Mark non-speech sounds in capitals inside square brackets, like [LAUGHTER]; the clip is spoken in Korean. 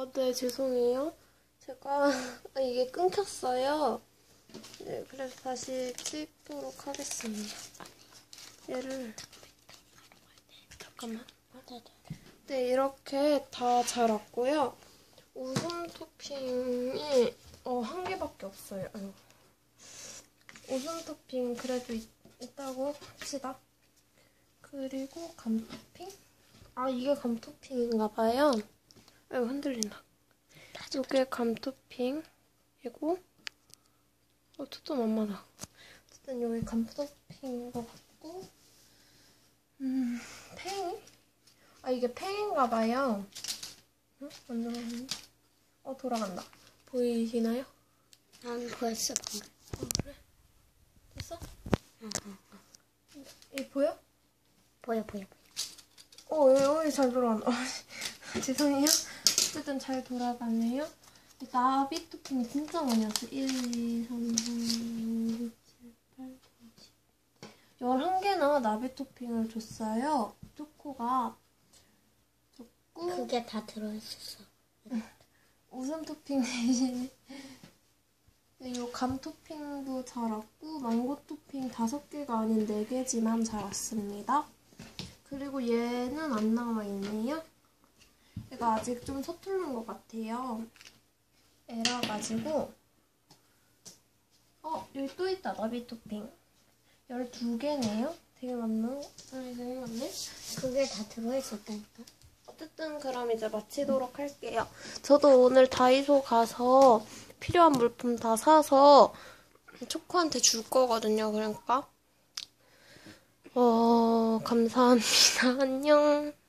아, 네, 죄송해요. 제가 [LAUGHS] 아, 이게 끊겼어요. 네, 그래서 다시 찍도록 하겠습니다. 얘를 잠깐만. 네, 이렇게 다잘 왔고요. 웃음 토핑이 어, 한 개밖에 없어요. 아유. 웃음 토핑 그래도 있, 있다고 합시다. 그리고 감 토핑? 아, 이게 감 토핑인가 봐요. 아유, 흔들린다. 이게 감 토핑 이고, 어, 초점 안 맞아. 어쨌든 여기 감 토핑인 것 같고, 음, 팽이? 아, 이게 팽인가 봐요. 응? 안 돌아가네. 어, 돌아간다. 보이시나요? 난 보였어 방금. 어, 그래. 됐어? 이 보여? 보여 보여 보여. 어, 여기 잘 돌아간다. [LAUGHS] 죄송해요. 어쨌든 잘 돌아가네요. 나비 토핑 진짜 많이 왔어요. 1, 2, 3, 4, 5, 6, 7, 8, 9, 10. 11개나 나비 토핑을 줬어요. 초코가. 줬고, 그게 다 들어있었어. 웃음 토핑 대신에. 그리고 감 토핑도 잘 왔고, 망고 토핑 5개가 아닌 4개지만 잘 왔습니다. 그리고 얘는 안 나와 있네요. 얘가 아직 좀 서투른 것 같아요. 에라 가지고 어 여기 또 있다 나비 토핑 12개네요. 되게 많나? 아니 되게 많네. 그게 다 들어있었다니까. 어쨌든 그럼 이제 마치도록 할게요. 저도 오늘 다이소 가서 필요한 물품 다 사서 초코한테 줄 거거든요. 그러니까 어 감사합니다. [LAUGHS] 안녕.